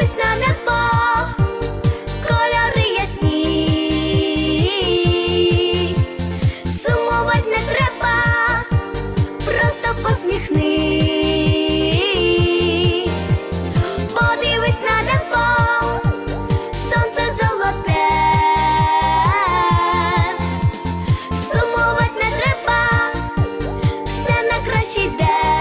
дивлюсь на небо, кольори ясні, сумувать не треба, просто посміхнись, подивись на небо, сонце золоте, сумувать не треба, все на кращий день.